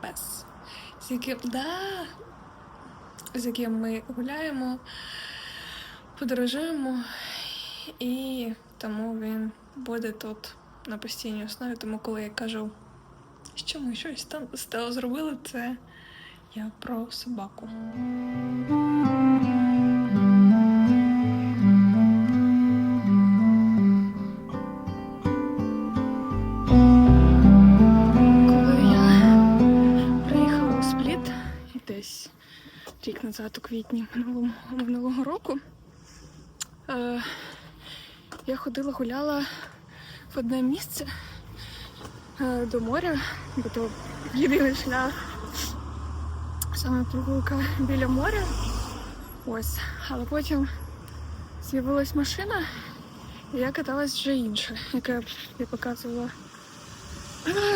пес. З яким, да, з яким ми гуляємо, подорожуємо, і тому він буде тут на постійній основі. Тому коли я кажу, що ми щось там з Тео зробили, це я про собаку. Рік назад, у квітні минулого, минулого року, е, я ходила, гуляла в одне місце е, до моря, бо то єдиний шлях саме прогулка біля моря. Ось, але потім з'явилась машина, і я каталась вже інша, яка я показувала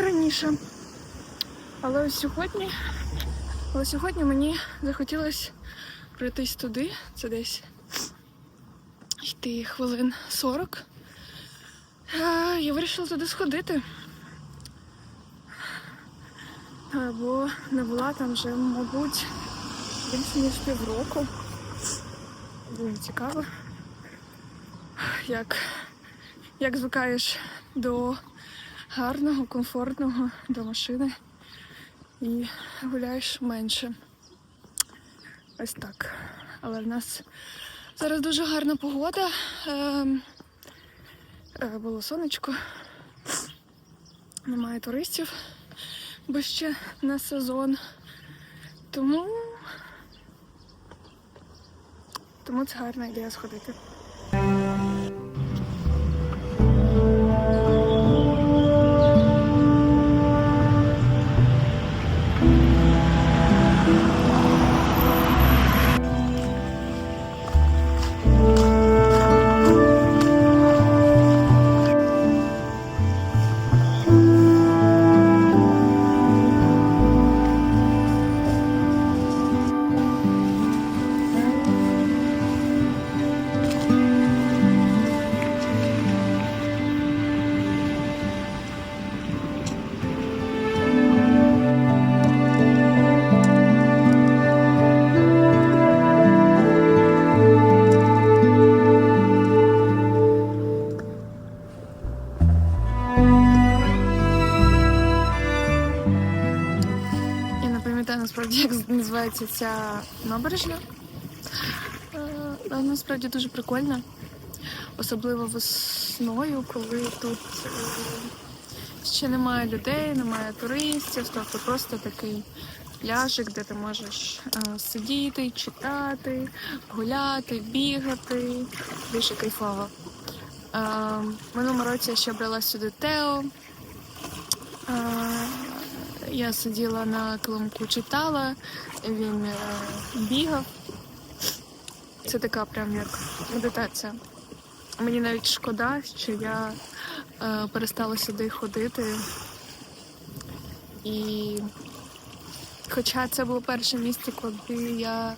раніше. Але ось сьогодні, але сьогодні мені захотілося пройтись туди, це десь йти хвилин 40. Е, Я вирішила туди сходити. Бо не була там вже, мабуть, більше ніж півроку. Дуже цікаво, як, як звикаєш до гарного, комфортного, до машини і гуляєш менше. Ось так. Але в нас зараз дуже гарна погода. Ем, е, Було сонечко. Немає туристів, бо ще не сезон. Тому. Тому це гарна ідея сходити. Називається ця набережна. Е, насправді дуже прикольно. Особливо весною, коли тут е, ще немає людей, немає туристів, тобто просто такий пляжик, де ти можеш е, сидіти, читати, гуляти, бігати. Дуже кайфово. В минулому році я ще брала сюди Тео. Я сиділа на килимку, читала, він е, бігав. Це така прям як медитація. Мені навіть шкода, що я е, перестала сюди ходити. І хоча це було перше місце, куди я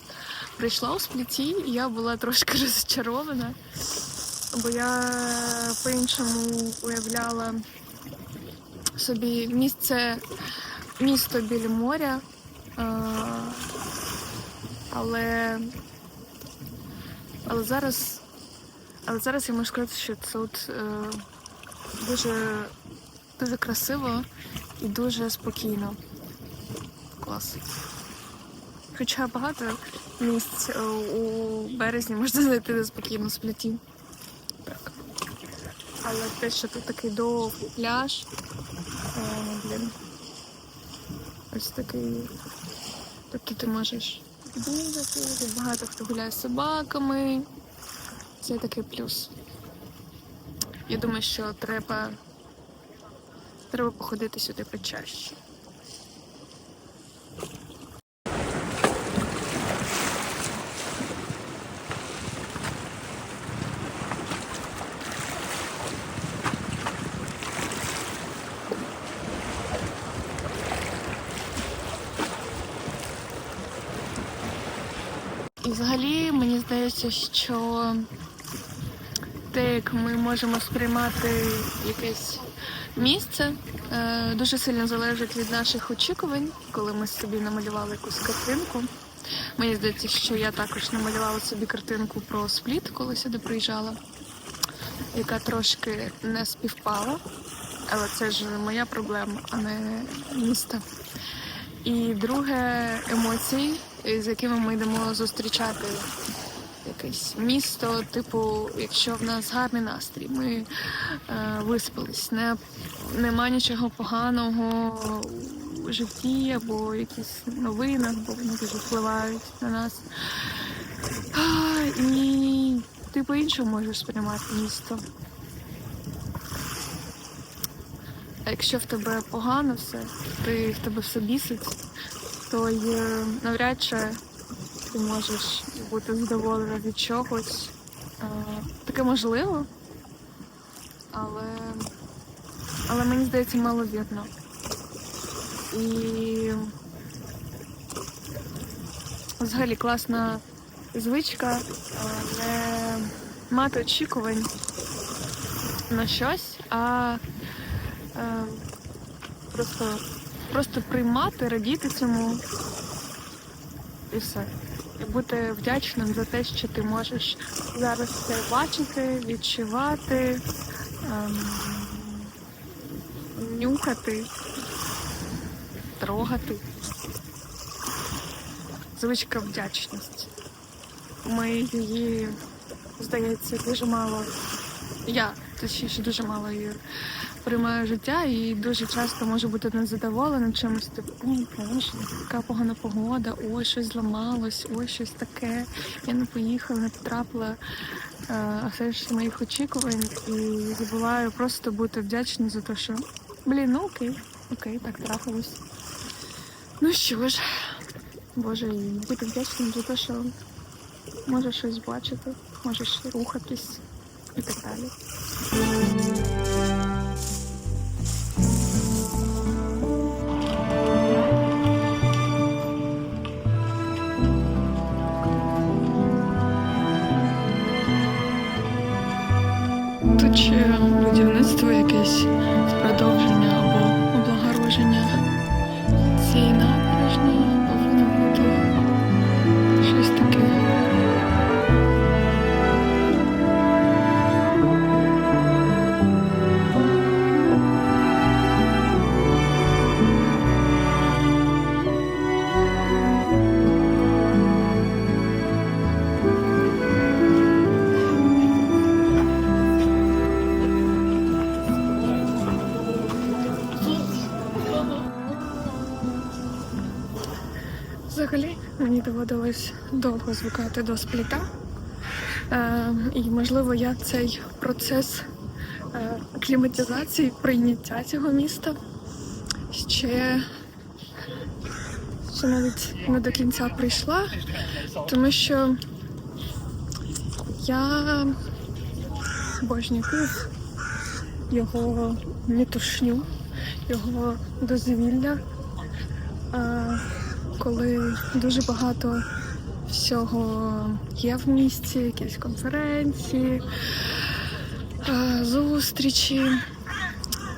прийшла у спліті, я була трошки розчарована, бо я по-іншому уявляла собі місце, місто біля моря. Е, але, але зараз, але зараз я можу сказати, що тут е, дуже, дуже красиво і дуже спокійно. Клас. Хоча багато місць е, у березні можна знайти неспокійно в пліті. Але те, що тут такий довгий пляж, блін. Ось такий, такий ти можеш бігати, багато хто гуляє з собаками. Це такий плюс. Я думаю, що треба, треба походити сюди почаще. І взагалі мені здається, що те, як ми можемо сприймати якесь місце е, дуже сильно залежить від наших очікувань, коли ми собі намалювали якусь картинку. Мені здається, що я також намалювала собі картинку про спліт, коли сюди приїжджала, яка трошки не співпала. Але це ж моя проблема, а не місто. І друге емоції, з якими ми йдемо зустрічати якесь місто. Типу, якщо в нас гарний настрій, ми е, виспались, не, нема нічого поганого у житті або якісь новини, бо вони дуже впливають на нас. А, і ти по-іншому можеш сприймати місто. А якщо в тебе погано все, ти в тебе все бісить, то навряд чи ти можеш бути задоволена від чогось. Е, Таке можливо, але, але мені здається маловірно. І взагалі класна звичка не мати очікувань на щось, а е, просто, просто приймати, радіти цьому і все. І бути вдячним за те, що ти можеш зараз це бачити, відчувати, ем, нюхати, трогати. Звичка вдячності. Ми її, здається, дуже мало. Я точніше дуже мало її приймаю життя і дуже часто можу бути незадоволена чимось типу, ой, боже, яка погана погода, ой, щось зламалось, ой, щось таке. Я не поїхала, не потрапила. Е, А все ж моїх очікувань і забуваю просто бути вдячна за те, що блін, ну окей, окей, так трапилось. Ну що ж, боже, і бути вдячним за те, що можеш щось бачити, можеш рухатись і так далі. Взагалі мені доводилось довго звикати до спліта. Е, і, можливо, я цей процес е, акліматизації, прийняття цього міста ще, ще навіть не до кінця прийшла, тому що я обожнюю Київ, його метушню, його дозвілля. Е, коли дуже багато всього є в місті, якісь конференції, е, зустрічі,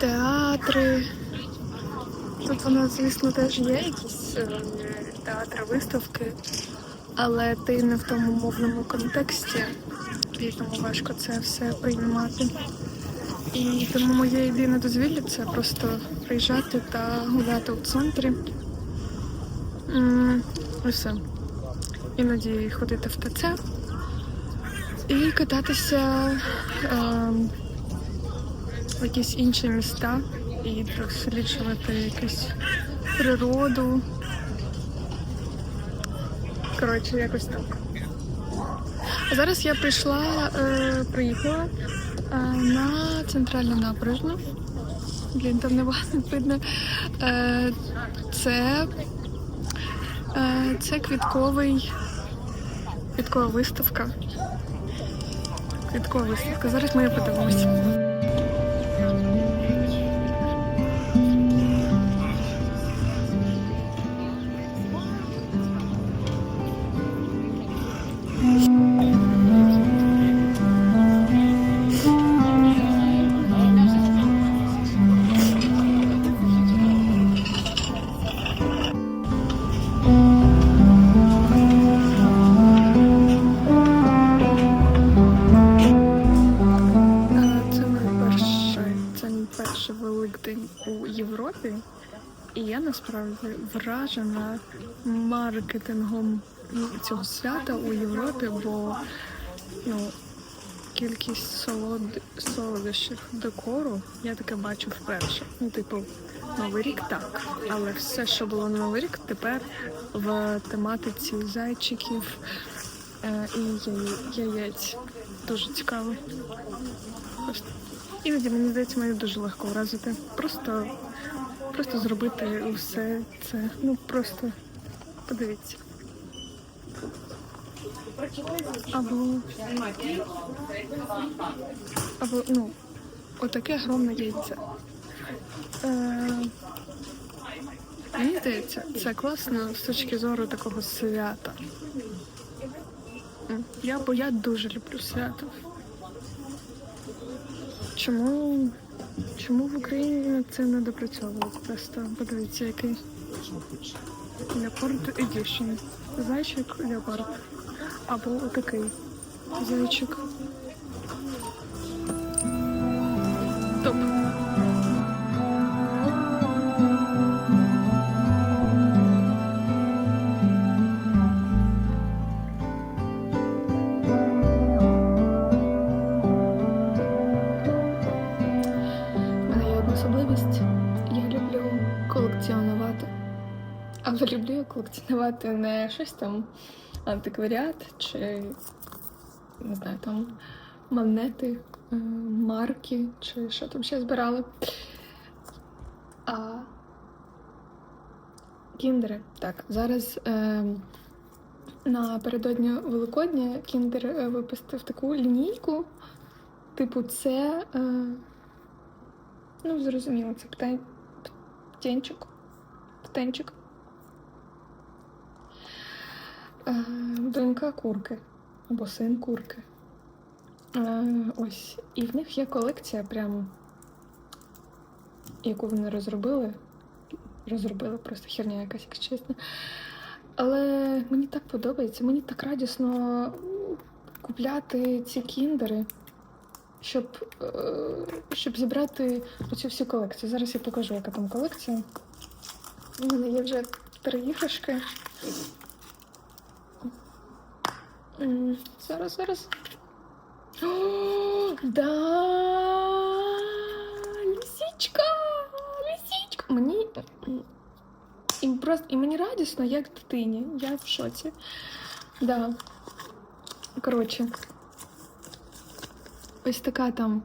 театри. Тут воно, звісно, теж є якісь е, театри, виставки, але ти не в тому мовному контексті, і тому важко це все приймати. І тому моє єдине дозвілля це просто приїжджати та гуляти у центрі. Все. Іноді ходити в ТЦ і кататися е, в якісь інші міста і досліджувати якусь природу. Коротше, якось так. А зараз я прийшла, е, приїхала е, на центральну набережну. Блін, там не небагато видно. Е, це Це квітковий квіткова виставка. Квіткова виставка. Зараз ми її подивимося. Маркетингом цього свята у Європі, бо ну, кількість солод... солодощів декору я таке бачу вперше. Ну, типу, Новий рік так. Але все, що було на Новий рік, тепер в тематиці зайчиків е, і яєць. Дуже цікаво. Іноді мені здається, мене дуже легко вразити. Просто, просто зробити усе це. Ну просто подивіться. Або, або ну, отаке громне яйце. Е, мені здається, це класно з точки зору такого свята. Я, бо я дуже люблю свято. Чому, чому в Україні це не допрацьовують? Просто подивіться, який Леопард Edition. Зайчик Леопард. Або отакий зайчик. Я колекціонувати не щось там антикваріат чи не знаю, там монети, е, марки чи що там ще збирали. А кіндери. Так, зараз е, напередодні Великодня кіндер е, випустив таку лінійку. Типу, це. Е, ну, зрозуміло, це птен... птенчик. Птенчик. Е, донька курки або син курки. Е, ось. І в них є колекція, прям, яку вони розробили. Розробили просто херня якась, якщо чесно. Але мені так подобається, мені так радісно купляти ці кіндери, щоб, е, щоб зібрати оцю всю колекцію. Зараз я покажу, яка там колекція. У мене є вже три іграшки. М, Зараз, зараз. О, да! Лисичка! Лисичка! Мені. І просто і мені радісно, як дитині. Я в шоці. Да. Коротше. Ось така там.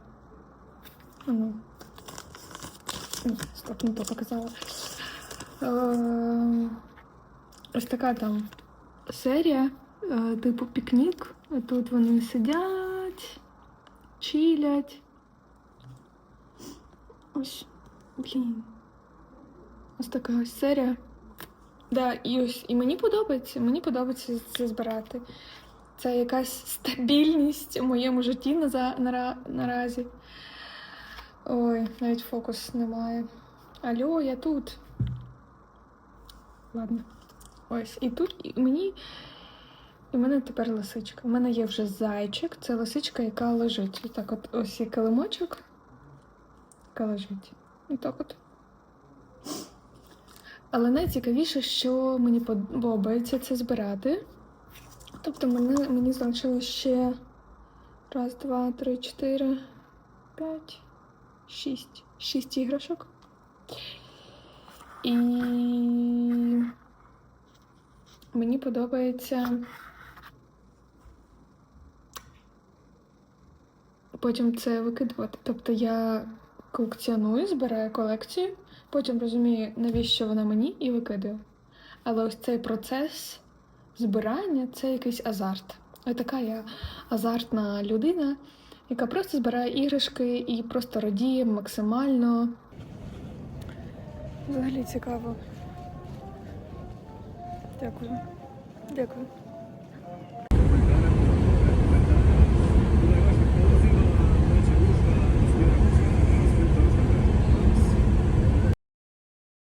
А Ну. Ні, Стоп, не то показала. Е, Ось така там серія, е, Типу пікнік. А Тут вони сидять, чилять. Ось, блін. Ось така ось серія. Да, і ось і мені подобається, мені подобається це збирати. Це якась стабільність у моєму житті на, нара- наразі. Ой, навіть фокус немає. Алло, я тут. Ладно. Ось. І тут і мені. І в мене тепер лисичка. У мене є вже зайчик. Це лисичка, яка лежить. І так от ось є килимочок, яка лежить. І так от. Але найцікавіше, що мені подобається це збирати. Тобто мені, мені залишилось ще раз, два, три, чотири, п'ять, шість. Шість іграшок. І мені подобається. Потім це викидувати. Тобто я колекціоную, збираю колекцію, потім розумію, навіщо вона мені, і викидаю. Але ось цей процес збирання це якийсь азарт. Ось така я азартна людина, яка просто збирає іграшки і просто радіє максимально. Взагалі цікаво. Дякую. Дякую.